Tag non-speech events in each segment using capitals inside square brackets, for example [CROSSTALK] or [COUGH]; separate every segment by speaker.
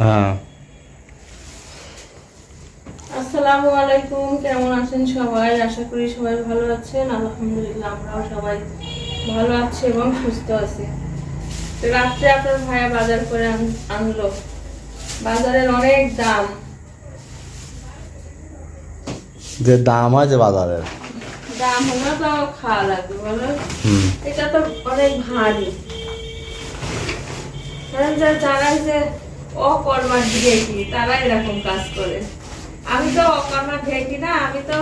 Speaker 1: হ্যাঁ।
Speaker 2: আসসালামু আলাইকুম কেমন আছেন সবাই? আশা করি সবাই ভালো আছেন। আলহামদুলিল্লাহ আমরাও সবাই ভালো আছি এবং সুস্থ আছি। রাত্রে আপনার ভাইয়া বাজার করে আনলো। বাজারের অনেক দাম।
Speaker 1: যে দাম আছে বাজারের।
Speaker 2: দাম হলে তো খাওয়া লাগবে বলো? এটা তো অনেক ভারী। যারা যে অকর্মা ঢেকি তারা এরকম কাজ করে। আমি তো অকর্মা ঢেকি না, আমি তো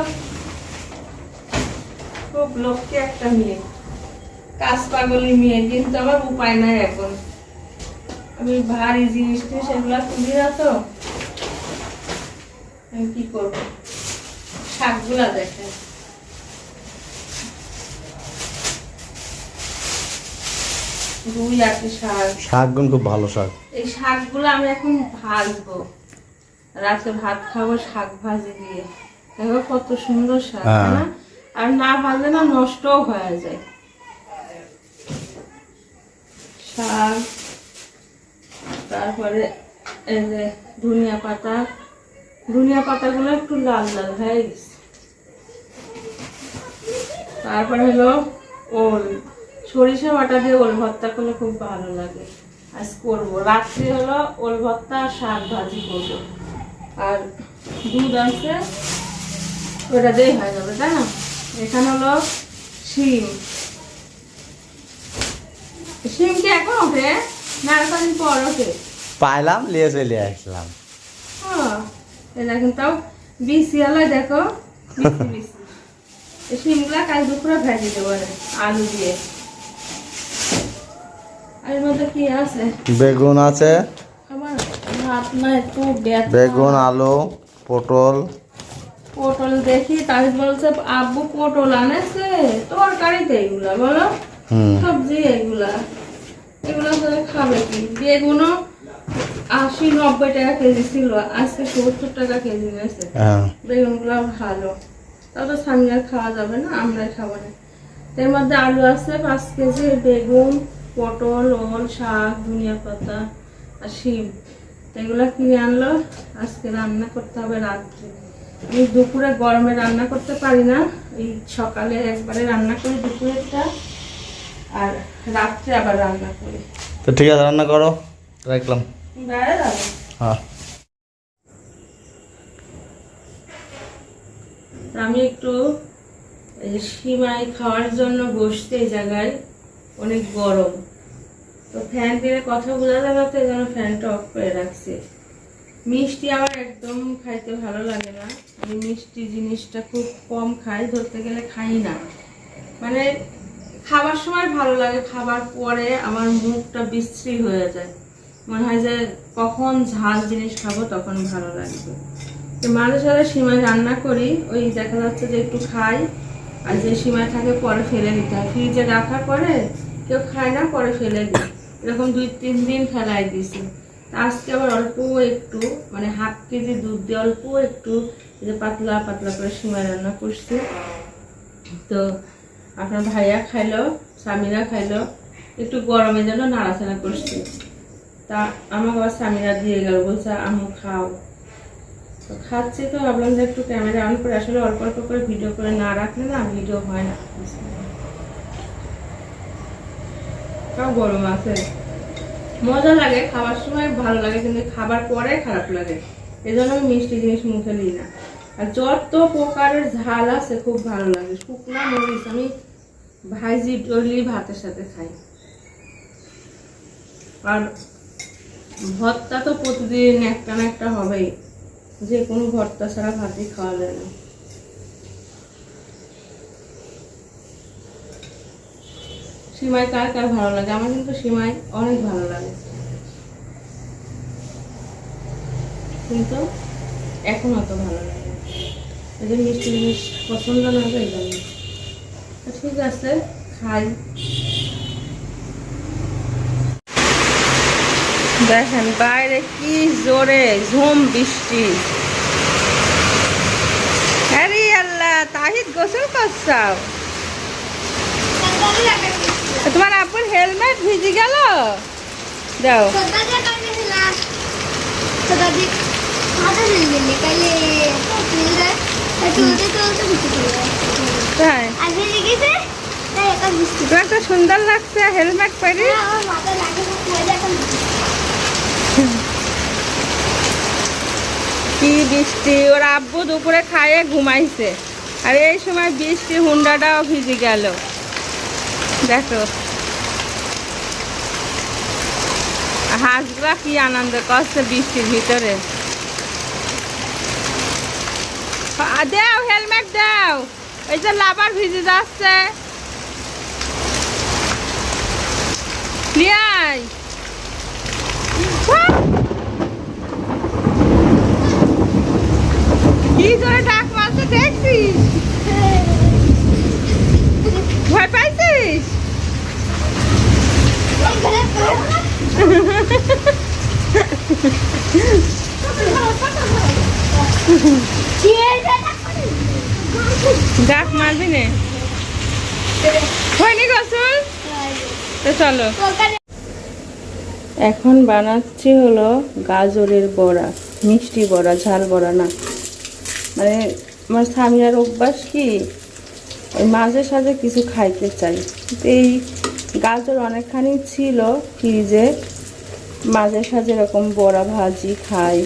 Speaker 2: খুব লক্ষ্যে একটা মেয়ে। কাজ পাগলি মেয়ে, কিন্তু আমার উপায় নাই এখন। আমি ভারী জিনিস সেগুলা তুলি না তো। আমি কি করব? শাকগুলা দেখে রুই আছে শাক।
Speaker 1: শাকগুন খুব ভালো শাক।
Speaker 2: এই শাকগুলো আমি এখন ভাজবো। রাতে ভাত খাব শাক ভাজি দিয়ে। দেখো কত সুন্দর শাক
Speaker 1: হ্যাঁ।
Speaker 2: না? আর না ভাজলে না নষ্টও হয়ে যায়। শাক তারপরে এই যে ধনিয়া পাতা। ধনিয়া পাতাগুলো একটু লাল লাল হয়ে গেছে। তারপরে হলো ওল। সরিষা বাটা দিয়ে ওল ভর্তা করলে খুব ভালো লাগে। আজ করব। রাত্রি হলো ওল ভর্তা আর শাক ভাজি করব। আর দুধ আছে ওটা দিয়ে হয়ে যাবে তাই না? এখানে হলো শিম। শিম কি এখন ওঠে? না কদিন পর ওঠে।
Speaker 1: পাইলাম চলে আসলাম।
Speaker 2: হ্যাঁ এটা কিন্তু বিসি আলো দেখো [LAUGHS] বিসি বিসি শিমগুলা কাল দুপুরে ভেজে দেবো আলু দিয়ে আর এর মধ্যে কি আছে
Speaker 1: বেগুন আছে। বেগুন আলু পটল।
Speaker 2: পটল দেখি তাহিদ বলছে আব্বু পটল আনেছে তরকারিতে এগুলা বলো? সবজি এগুলা। এগুলা করে খাবে কি? বেগুনও আশি নব্বই টাকা কেজি ছিল আজকে সত্তর টাকা কেজি নিয়েছে
Speaker 1: হ্যাঁ।
Speaker 2: বেগুনগুলো ভালো। তাও তো সামিয়ার খাওয়া যাবে না আমরাই খাব না। এর মধ্যে আলু আছে পাঁচ কেজি বেগুন পটল ওল শাক ধনিয়া পাতা আর শিম। এগুলো কিনে আনলো? আজকে রান্না করতে হবে রাত্রে। আমি দুপুরে গরমে রান্না করতে পারি না। এই সকালে একবারে রান্না করি দুপুরেরটা আর রাত্রে আবার রান্না করি।
Speaker 1: তো ঠিক আছে রান্না করো। রাখলাম। হ্যাঁ।
Speaker 2: আমি একটু এই যে সিমাই খাওয়ার জন্য বসতে এই জায়গায়। অনেক গরম। তো ফ্যান দিলে কথা বোঝা যাবে তো এই জন্য ফ্যানটা অফ করে রাখছি। মিষ্টি আমার একদম খাইতে ভালো লাগে না। আমি মিষ্টি জিনিসটা খুব কম খাই, ধরতে গেলে খাই না। মানে খাবার সময় ভালো লাগে, খাবার পরে আমার মুখটা বিশ্রী হয়ে যায়। মনে হয় যে কখন ঝাল জিনিস খাব তখন ভালো লাগবে। তো মাঝে সাথে সিমাই রান্না করি, ওই দেখা যাচ্ছে যে একটু খাই, আর যে সিমাই থাকে পরে ফেলে দিতে হয়। ফ্রিজে রাখার পরে কেউ খায় না, পরে ফেলে দিই। এরকম দুই, তিন দিন ফেলাই দিয়েছি আজকে আবার অল্প একটু মানে হাফ কেজি দুধ দিয়ে অল্প একটু পাতলা পাতলা করে সিমাই রান্না করছি। তো আপনার ভাইয়া খাইলো স্বামীরা খাইলো, একটু গরমের জন্য নাড়াচাড়া করছি। তা আমাকে আবার স্বামীরা দিয়ে গেল, বলছে আমু খাও। তো খাচ্ছি তো, ভাবলাম যে একটু ক্যামেরা অন করে, আসলে অল্প অল্প করে ভিডিও করে না রাখলে না ভিডিও হয় না। গরম আছে। মজা লাগে, খাবার সময় ভালো লাগে, কিন্তু খাবার পরে খারাপ লাগে। এই জন্য আমি মিষ্টি জিনিস মুখে নিই না। আর যত প্রকারের ঝাল আছে, খুব ভালো লাগে। শুকনা মরিচ আমি ডলি ভাতের সাথে খাই। আর ভর্তা তো প্রতিদিন একটা না একটা হবেই। যে কোনো ভর্তা ছাড়া ভাতই খাওয়া যায় না। সিমাই কার কার ভালো লাগে? আমার কিন্তু সিমাই অনেক ভালো লাগে। কিন্তু এখন অত ভালো লাগে। এই যে মিষ্টি জিনিস পছন্দ না তো এই জন্য। ঠিক আছে, খাই। দেখেন, বাইরে কি জোরে ঝুম বৃষ্টি। আরে আল্লাহ, তাহিদ গোসল করছাও? তোমার আপুর হেলমেট ভিজে গেল? দাও।
Speaker 3: ছোট্ট যে কাটে তো
Speaker 2: সুন্দর লাগছে হেলমেট পরি। কি বৃষ্টি। ওর আব্বু দুপুরে খাইয়ে ঘুমাইছে। আর এই সময় বৃষ্টি হুন্ডাটাও ভিজে গেল। দেখো। হাঁসগুলা কি আনন্দ করছে বৃষ্টির ভিতরে। দাও হেলমেট দাও। এই যে লাভার ভিজে যাচ্ছে। চলো। এখন বানাচ্ছি হলো গাজরের বড়া, মিষ্টি বড়া, ঝাল বড়া না। মানে আমার স্বামীর অভ্যাস কি, ওই মাঝে সাঝে কিছু খাইতে চাই। এই গাজর অনেকখানি ছিল ফ্রিজে মাঝে সাঝে এরকম বড়া ভাজি খাই,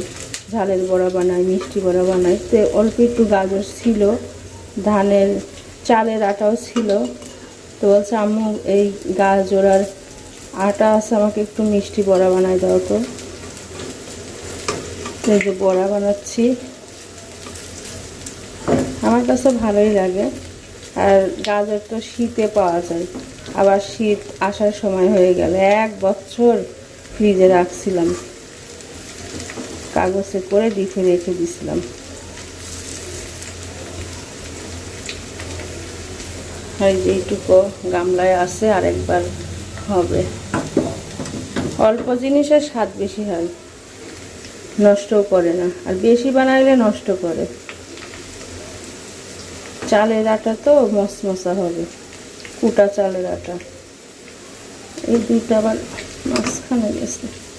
Speaker 2: ঝালের বড়া বানাই, মিষ্টি বড়া বানাই। তো অল্প একটু গাজর ছিল, ধানের চালের আটাও ছিল। তো বলছে, আম্মু, এই গাজর আর আটা আছে, আমাকে একটু মিষ্টি বড়া বানাই দাও তো। এই যে বড়া বানাচ্ছি। আমার কাছে ভালোই লাগে। আর গাজর তো শীতে পাওয়া যায়। আবার শীত আসার সময় হয়ে গেল এক বছর ফ্রিজে রাখছিলাম। কাগজে করে ডিপে রেখে দিছিলাম। এই যে এইটুকু গামলায় আছে আর একবার হবে। অল্প জিনিসের স্বাদ বেশি হয়। নষ্টও করে না। আর বেশি বানাইলে নষ্ট করে। চালের আটা তো মশমশা হবে। কুটা চালের আটা। এই দুইটা আবার মাঝখানে গেছে।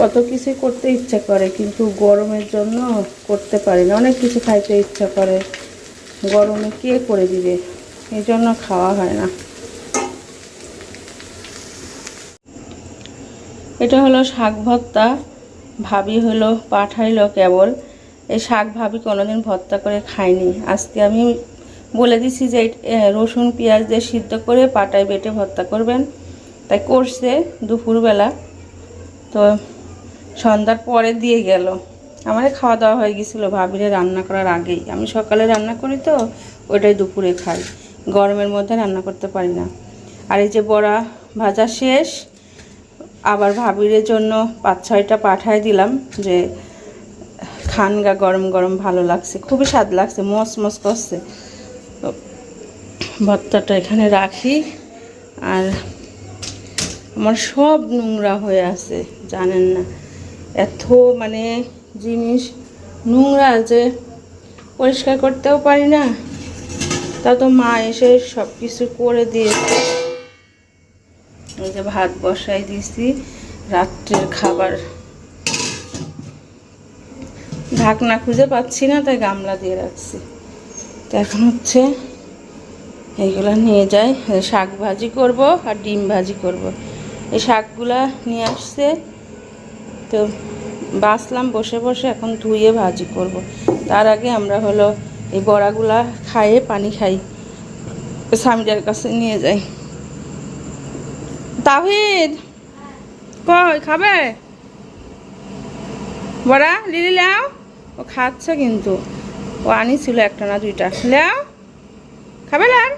Speaker 2: কত কিছু করতে ইচ্ছা করে, কিন্তু গরমের জন্য করতে পারি না। অনেক কিছু খাইতে ইচ্ছা করে। গরমে কে করে দিবে? এই জন্য খাওয়া হয় না। এটা হলো শাক ভর্তা। ভাবি হলো, পাঠাইলো কেবল। এই শাক ভাবি কোনোদিন ভর্তা করে খাইনি আজকে আমি বলে দিছি যে রসুন পেঁয়াজ দিয়ে সিদ্ধ করে পাটায় বেটে ভর্তা করবেন। তাই করছে দুপুরবেলা। তো সন্ধ্যার পরে দিয়ে গেল। আমাদের খাওয়া দাওয়া হয়ে গেছিল, ভাবিরে রান্না করার আগেই। আমি সকালে রান্না করি তো, ওইটাই দুপুরে খাই। গরমের মধ্যে রান্না করতে পারি না। আর এই যে বড়া ভাজা শেষ, আবার ভাবিরের জন্য পাঁচ ছয়টা পাঠায় দিলাম যে খানগা গরম গরম ভালো লাগছে, খুবই স্বাদ লাগছে, মস মস করছে। ভর্তাটা এখানে রাখি। আর আমার সব নোংরা হয়ে আছে, জানেন না। এত মানে জিনিস, নোংরা যে পরিষ্কার করতেও পারি না। তা তো মা এসে সব কিছু করে দিয়েছে। যে ভাত বসাই দিয়েছি, রাত্রের খাবার। ঢাকনা খুঁজে পাচ্ছি না, তাই গামলা দিয়ে রাখছি। তো এখন হচ্ছে এইগুলো নিয়ে যাই, শাক ভাজি করব আর ডিম ভাজি করব। এই শাকগুলা নিয়ে আসছে। তো বাসলাম বসে বসে এখন ধুয়ে ভাজি করব। তার আগে আমরা হলো এই বড়াগুলা খাইয়ে পানি খাই। স্বামীটার কাছে নিয়ে যাই। তাহিদ, কই, খাবে? বড়া, লিলি লাও। ও খাচ্ছে কিন্তু। ও আনিছিল একটা না দুইটা। লাও। খাবে লান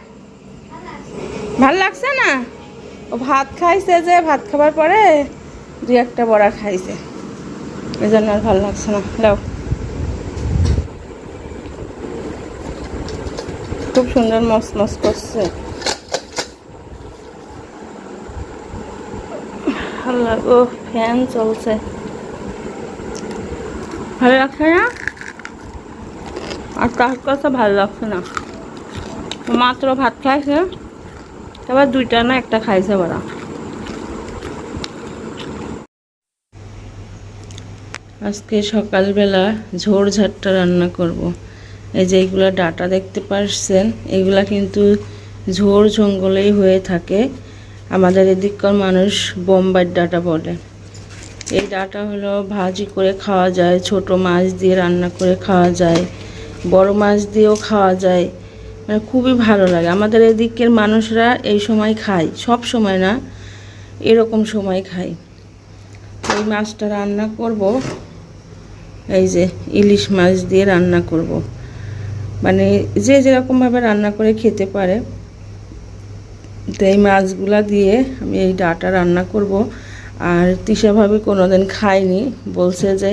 Speaker 2: ভালো লাগছে না? ও ভাত খাইছে যে, ভাত খাবার পরে? দুই একটা বড়া খাইছে। এই জন্য আর ভালো লাগছে না। লাও খুব সুন্দর মস মস করছে। ভালো লাগো ফ্যান চলছে। ভালো লাগছে না? আর তার কাছে ভালো লাগছে না? মাত্র ভাত খাইছে এবার দুইটা না একটা খাইছে বড়া। আজকে সকালবেলা ঝোড় ঝাট্টা রান্না করব। এই যে এইগুলা ডাটা দেখতে পারছেন, এগুলা কিন্তু ঝোড় জঙ্গলেই হয়ে থাকে। আমাদের এদিককার মানুষ বোম্বাইয়ের ডাটা বলে। এই ডাটা হলো ভাজি করে খাওয়া যায়, ছোট মাছ দিয়ে রান্না করে খাওয়া যায়, বড় মাছ দিয়েও খাওয়া যায়। মানে খুবই ভালো লাগে। আমাদের এদিকের মানুষরা এই সময় খায়, সব সময় না, এরকম সময় খায়। এই মাছটা রান্না করব। এই যে ইলিশ মাছ দিয়ে রান্না করব। মানে যে যেরকমভাবে রান্না করে খেতে পারে তো এই মাছগুলা দিয়ে আমি এই ডাটা রান্না করব। আর তিশাভাবে কোনো দিন খাইনি বলছে যে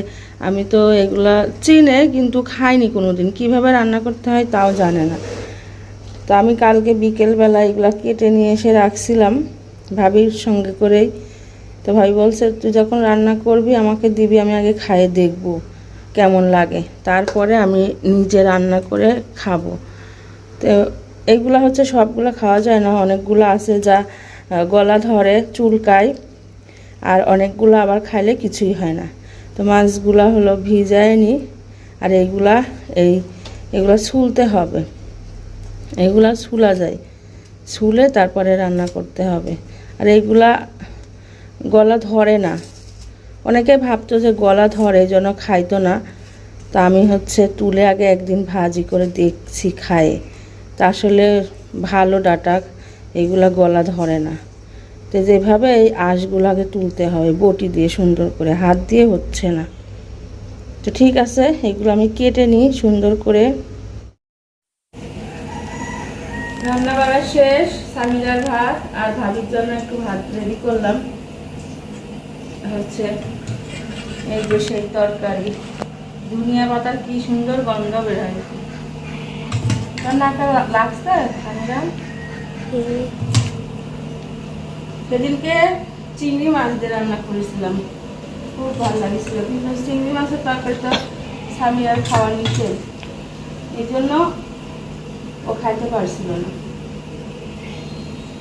Speaker 2: আমি তো এগুলা চিনে কিন্তু খাইনি কোনো দিন কীভাবে রান্না করতে হয় তাও জানে না। তো আমি কালকে বিকেলবেলা এগুলা কেটে নিয়ে এসে রাখছিলাম, ভাবির সঙ্গে করেই। তো ভাবি বলছে, তুই যখন রান্না করবি আমাকে দিবি, আমি আগে খাইয়ে দেখব। কেমন লাগে। তারপরে আমি নিজে রান্না করে খাব। তো এইগুলা হচ্ছে সবগুলো খাওয়া যায় না। অনেকগুলো আছে যা গলা ধরে, চুলকায়। আর অনেকগুলো আবার খাইলে কিছুই হয় না। তো মাছগুলা হলো ভিজায় নি, আর এইগুলা এই, এগুলা ছুলতে হবে। এগুলা ছুলা যায়। ছুলে তারপরে রান্না করতে হবে। আর এইগুলা গলা ধরে না। অনেকে ভাবতো যে গলা ধরে, যেন খাইতো না। তা আমি হচ্ছে তুলে আগে একদিন ভাজি করে দেখছি খায়ে। তা আসলে ভালো ডাটা, এগুলা গলা ধরে না। তো যেভাবে এই আঁশগুলো আগে তুলতে হবে বটি দিয়ে সুন্দর করে, হাত দিয়ে হচ্ছে না। তো ঠিক আছে, এগুলো আমি কেটে নিই সুন্দর করে। রান্না বাড়া শেষ, সামিরার ভাত আর ভাবির জন্য একটু ভাত রেডি করলাম। হচ্ছে এই যে সেই তরকারি। পাতার কি সুন্দর গন্ধ রান্নাটা লাগছে সেদিনকে চিংড়ি মাছ দিয়ে রান্না করেছিলাম। খুব ভালো লাগছিল। কিন্তু চিংড়ি মাছের তরকারিটা স্বামী আর খাওয়া নিষেধ। এই জন্য ও খাইতে পারছিল না।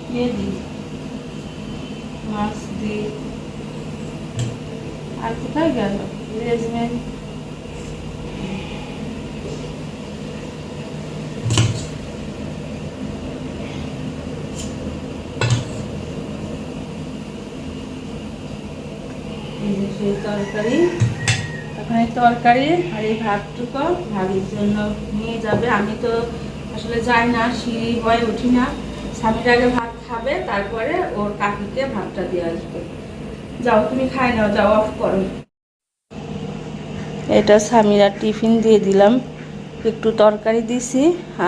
Speaker 2: দিয়ে দিই। মাছ দিই আর কোথায় গেল? সেই তরকারি এই তরকারি আর এই ভাতটুকু ভাবির জন্য নিয়ে যাবে। আমি তো আসলে যাই না, সিঁড়ি বয়ে উঠি না। স্বামীর আগে ভাত খাবে, তারপরে ওর কাকিকে ভাতটা দিয়ে আসবে। যাও, তুমি খাই নাও, যাও অফ করো। এটা স্বামীরা টিফিন দিয়ে দিলাম। একটু তরকারি দিছি,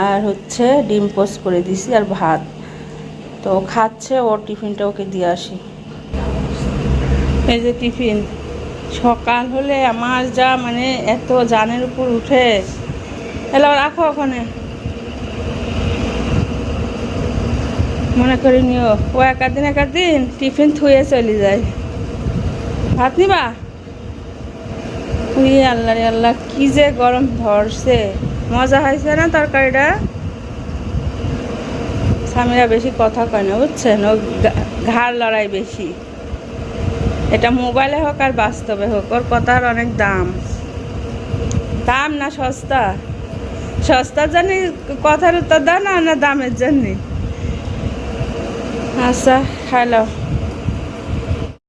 Speaker 2: আর হচ্ছে ডিম পোস্ট করে দিছি, আর ভাত। তো খাচ্ছে, ওর টিফিনটা ওকে দিয়ে আসি। এই যে টিফিন, সকাল হলে আমার যা মানে এত জানের উপর উঠে। এলো, রাখো ওখানে। মনে করি নিও, ও একাদিন একাদিন টিফিন থুয়ে চলে যায়। ভাত নিবা? উই আল্লাহ রে আল্লাহ, কি যে গরম ধরছে। মজা হয়েছে না তরকারিটা? স্বামীরা বেশি কথা কয় না, বুঝছেন? ও ঘাড় লড়াই বেশি। এটা মোবাইলে হোক আর বাস্তবে হোক, ওর কথার অনেক দাম। দাম না সস্তা? সস্তার জন্য কথার উত্তর দাও না না দামের জন্য। আচ্ছা খাইলাও